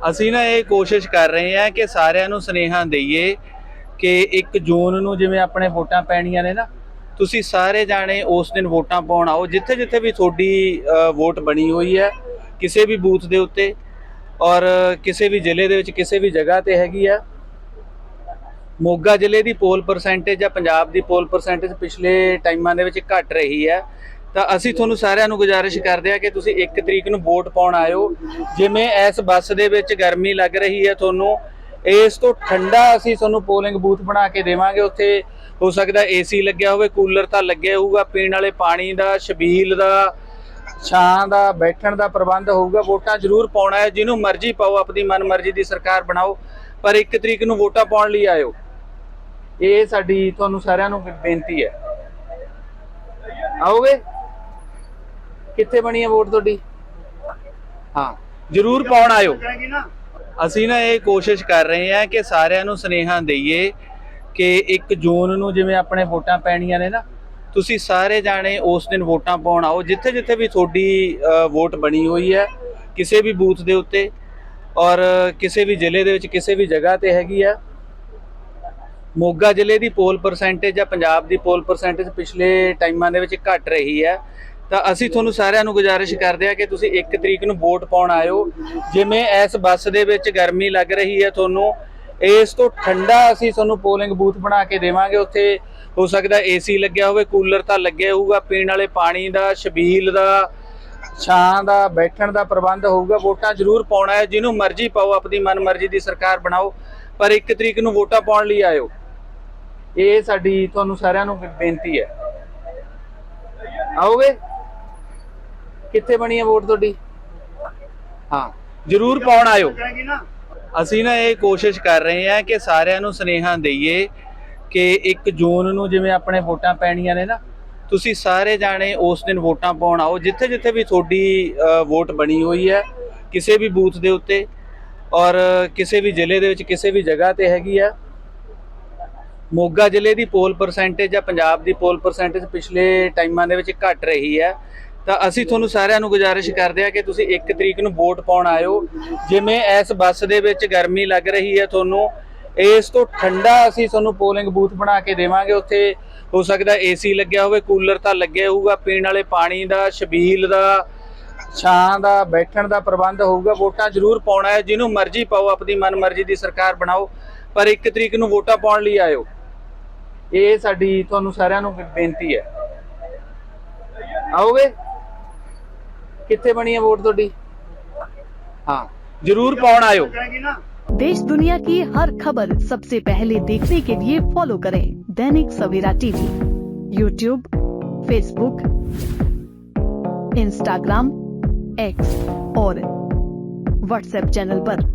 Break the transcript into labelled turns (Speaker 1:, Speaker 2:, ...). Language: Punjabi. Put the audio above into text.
Speaker 1: ਅਸੀਂ ਨਾ ਇਹ ਕੋਸ਼ਿਸ਼ ਕਰ ਰਹੇ ਹਾਂ ਕਿ ਸਾਰਿਆਂ ਨੂੰ ਸੁਨੇਹਾ ਦਈਏ ਕਿ 1 ਜੂਨ ਨੂੰ ਜਿਵੇਂ ਆਪਣੇ ਵੋਟਾਂ ਪੈਣੀਆਂ ਨੇ ਨਾ, ਤੁਸੀਂ ਸਾਰੇ ਜਾਣੇ ਉਸ ਦਿਨ ਵੋਟਾਂ ਪਾਉਣ ਆਓ ਜਿੱਥੇ ਜਿੱਥੇ ਵੀ ਤੁਹਾਡੀ ਵੋਟ ਬਣੀ ਹੋਈ ਹੈ, ਕਿਸੇ ਵੀ ਬੂਥ ਦੇ ਉੱਤੇ ਔਰ ਕਿਸੇ ਵੀ ਜ਼ਿਲ੍ਹੇ ਦੇ ਵਿੱਚ ਕਿਸੇ ਵੀ ਜਗ੍ਹਾ ਤੇ ਹੈਗੀ ਆ। ਮੋਗਾ ਜ਼ਿਲ੍ਹੇ ਦੀ ਪੋਲ ਪਰਸੈਂਟੇਜ ਜਾਂ ਪੰਜਾਬ ਦੀ ਪੋਲ ਪਰਸੈਂਟੇਜ ਪਿਛਲੇ ਟਾਈਮਾਂ ਦੇ ਵਿੱਚ ਘਟ ਰਹੀ ਹੈ। ਤਾਂ ਅਸੀਂ ਤੁਹਾਨੂੰ ਸਾਰਿਆਂ ਨੂੰ ਗੁਜ਼ਾਰਿਸ਼ ਕਰਦੇ ਹਾਂ ਕਿ ਤੁਸੀਂ 1 ਤਰੀਕ ਨੂੰ ਵੋਟ ਪਾਉਣ ਆਇਓ। ਜਿਵੇਂ ਇਸ ਬੱਸ ਦੇ ਵਿੱਚ ਗਰਮੀ ਲੱਗ ਰਹੀ ਹੈ ਤੁਹਾਨੂੰ, ਇਸ ਤੋਂ ਠੰਡਾ ਅਸੀਂ ਤੁਹਾਨੂੰ ਪੋਲਿੰਗ ਬੂਥ ਬਣਾ ਕੇ ਦੇਵਾਂਗੇ। ਉੱਥੇ ਹੋ ਸਕਦਾ ਏਸੀ ਲੱਗਿਆ ਹੋਵੇ ਕੂਲਰ ਤਾਂ ਲੱਗਿਆ ਹੋਊਗਾ। ਪੀਣ ਵਾਲੇ ਪਾਣੀ ਦਾ ਸ਼ਬੀਲ ਦਾ, ਛਾਂ ਦਾ, ਬੈਠਣ ਦਾ ਪ੍ਰਬੰਧ ਹੋਊਗਾ। ਵੋਟਾਂ ਜ਼ਰੂਰ ਪਾਉਣਾ ਹੈ। ਜਿਹਨੂੰ ਮਰਜ਼ੀ ਪਾਓ, ਆਪਣੀ ਮਨਮਰਜ਼ੀ ਦੀ ਸਰਕਾਰ ਬਣਾਓ। ਪਰ 1 ਤਰੀਕ ਨੂੰ ਵੋਟਾਂ ਪਾਉਣ ਲਈ ਆਇਓ। ਇਹ ਸਾਡੀ ਤੁਹਾਨੂੰ ਸਾਰਿਆਂ ਨੂੰ ਬੇਨਤੀ ਹੈ। ਆਓਗੇ? ਕਿੱਥੇ ਬਣੀ ਹੈ ਵੋਟ ਤੁਹਾਡੀ? ਹਾਂ ਜ਼ਰੂਰ ਪਾਉਣ ਆਇਓ। ਅਸੀਂ ਨਾ ਇਹ ਕੋਸ਼ਿਸ਼ ਕਰ ਰਹੇ ਹਾਂ ਕਿ ਸਾਰਿਆਂ ਨੂੰ ਸੁਨੇਹਾ ਦਈਏ ਕਿ 1 ਜੂਨ ਨੂੰ ਜਿਵੇਂ ਆਪਣੇ ਵੋਟਾਂ ਪੈਣੀਆਂ ਨੇ ਨਾ ਤੁਸੀਂ ਸਾਰੇ ਜਾਣੇ ਉਸ ਦਿਨ ਵੋਟਾਂ ਪਾਉਣ ਆਓ ਜਿੱਥੇ ਜਿੱਥੇ ਵੀ ਤੁਹਾਡੀ ਵੋਟ ਬਣੀ ਹੋਈ ਹੈ ਕਿਸੇ ਵੀ ਬੂਥ ਦੇ ਉੱਤੇ ਔਰ ਕਿਸੇ ਵੀ ਜ਼ਿਲ੍ਹੇ ਦੇ ਵਿੱਚ ਕਿਸੇ ਵੀ ਜਗ੍ਹਾ ਤੇ ਹੈਗੀ ਆ। ਮੋਗਾ ਜ਼ਿਲ੍ਹੇ ਦੀ ਪੋਲ ਪਰਸੈਂਟੇਜ ਜਾਂ ਪੰਜਾਬ ਦੀ ਪੋਲ ਪਰਸੈਂਟੇਜ ਪਿਛਲੇ ਟਾਈਮਾਂ ਦੇ ਵਿੱਚ ਘਟ ਰਹੀ ਹੈ। ਤਾਂ ਅਸੀਂ ਤੁਹਾਨੂੰ ਸਾਰਿਆਂ ਨੂੰ ਗੁਜ਼ਾਰਿਸ਼ ਕਰਦੇ ਹਾਂ ਕਿ ਤੁਸੀਂ 1 ਤਰੀਕ ਨੂੰ ਵੋਟ ਪਾਉਣ ਆਇਓ। ਜਿਵੇਂ ਇਸ ਬੱਸ ਦੇ ਵਿੱਚ ਗਰਮੀ ਲੱਗ ਰਹੀ ਹੈ ਤੁਹਾਨੂੰ, ਇਸ ਤੋਂ ਠੰਡਾ ਅਸੀਂ ਤੁਹਾਨੂੰ ਪੋਲਿੰਗ ਬੂਥ ਬਣਾ ਕੇ ਦੇਵਾਂਗੇ। ਉੱਥੇ ਹੋ ਸਕਦਾ ਏਸੀ ਲੱਗਿਆ ਹੋਵੇ, ਕੂਲਰ ਤਾਂ ਲੱਗਿਆ ਹੋਊਗਾ, ਪੀਣ ਵਾਲੇ ਪਾਣੀ ਦਾ ਛਬੀਲ ਦਾ, ਛਾਂ ਦਾ, ਬੈਠਣ ਦਾ ਪ੍ਰਬੰਧ ਹੋਊਗਾ। ਵੋਟਾਂ ਜ਼ਰੂਰ ਪਾਉਣਾ ਹੈ, ਜਿਹਨੂੰ ਮਰਜ਼ੀ ਪਾਓ, ਆਪਣੀ ਮਨਮਰਜ਼ੀ ਦੀ ਸਰਕਾਰ ਬਣਾਓ, ਪਰ 1 ਤਰੀਕ ਨੂੰ ਵੋਟਾਂ ਪਾਉਣ ਲਈ ਆਇਓ। ਇਹ ਸਾਡੀ ਤੁਹਾਨੂੰ ਸਾਰਿਆਂ ਨੂੰ ਬੇਨਤੀ ਹੈ। ਆਓਗੇ? ਕਿੱਥੇ ਬਣੀ ਹੈ ਵੋਟ ਤੁਹਾਡੀ? ਹਾਂ, ਜ਼ਰੂਰ ਪਾਉਣ ਆਇਓ। ਅਸੀਂ ਨਾ ਇਹ ਕੋਸ਼ਿਸ਼ ਕਰ ਰਹੇ ਹਾਂ ਕਿ ਸਾਰਿਆਂ ਨੂੰ ਸੁਨੇਹਾ ਦਈਏ ਕਿ 1 ਜੂਨ ਨੂੰ ਜਿਵੇਂ ਆਪਣੇ ਵੋਟਾਂ ਪੈਣੀਆਂ ਨੇ ਨਾ, ਤੁਸੀਂ ਸਾਰੇ ਜਾਣੇ ਉਸ ਦਿਨ ਵੋਟਾਂ ਪਾਉਣ ਆਓ ਜਿੱਥੇ ਜਿੱਥੇ ਵੀ ਤੁਹਾਡੀ ਵੋਟ ਬਣੀ ਹੋਈ ਹੈ, ਕਿਸੇ ਵੀ ਬੂਥ ਦੇ ਉੱਤੇ ਔਰ ਕਿਸੇ ਵੀ ਜ਼ਿਲ੍ਹੇ ਦੇ ਵਿੱਚ ਕਿਸੇ ਵੀ ਜਗ੍ਹਾ ਤੇ ਹੈਗੀ ਆ। ਮੋਗਾ ਜ਼ਿਲ੍ਹੇ ਦੀ ਪੋਲ ਪਰਸੈਂਟੇਜ ਜਾਂ ਪੰਜਾਬ ਦੀ ਪੋਲ ਪਰਸੈਂਟੇਜ ਪਿਛਲੇ ਟਾਈਮਾਂ ਦੇ ਵਿੱਚ ਘਟ ਰਹੀ ਹੈ। ਤਾਂ ਅਸੀਂ ਤੁਹਾਨੂੰ ਸਾਰਿਆਂ ਨੂੰ ਗੁਜ਼ਾਰਿਸ਼ ਕਰਦੇ ਹਾਂ ਕਿ ਤੁਸੀਂ 1 ਤਰੀਕ ਨੂੰ ਵੋਟ ਪਾਉਣ ਆਇਓ। ਜਿਵੇਂ ਇਸ ਬੱਸ ਦੇ ਵਿੱਚ ਗਰਮੀ ਲੱਗ ਰਹੀ ਹੈ ਤੁਹਾਨੂੰ, ਇਸ ਤੋਂ ਠੰਡਾ ਅਸੀਂ ਤੁਹਾਨੂੰ ਪੋਲਿੰਗ ਬੂਥ ਬਣਾ ਕੇ ਦੇਵਾਂਗੇ। ਉੱਥੇ ਹੋ ਸਕਦਾ ਏਸੀ ਲੱਗਿਆ ਹੋਵੇ ਕੂਲਰ ਤਾਂ ਲੱਗਿਆ ਹੋਊਗਾ। ਪੀਣ ਵਾਲੇ ਪਾਣੀ ਦਾ ਸ਼ਬੀਲ ਦਾ, ਛਾਂ ਦਾ, ਬੈਠਣ ਦਾ ਪ੍ਰਬੰਧ ਹੋਊਗਾ। ਵੋਟਾਂ ਜ਼ਰੂਰ ਪਾਉਣਾ ਹੈ। ਜਿਹਨੂੰ ਮਰਜ਼ੀ ਪਾਓ, ਆਪਣੀ ਮਨਮਰਜ਼ੀ ਦੀ ਸਰਕਾਰ ਬਣਾਓ, ਪਰ 1 ਤਰੀਕ ਨੂੰ ਵੋਟਾਂ ਪਾਉਣ ਲਈ ਆਇਓ। ਇਹ ਸਾਡੀ ਤੁਹਾਨੂੰ ਸਾਰਿਆਂ ਨੂੰ ਬੇਨਤੀ ਹੈ। ਆਓਗੇ? ਕਿੱਥੇ ਬਣੀ ਹੈ ਵੋਟ ਤੁਹਾਡੀ ਹਾਂ ਜ਼ਰੂਰ ਪਾਉਣ ਆਇਓ
Speaker 2: देश दुनिया की हर खबर सबसे पहले देखने के लिए फॉलो करें Dainik Savera TV YouTube Facebook Instagram X और व्हाट्सएप चैनल पर।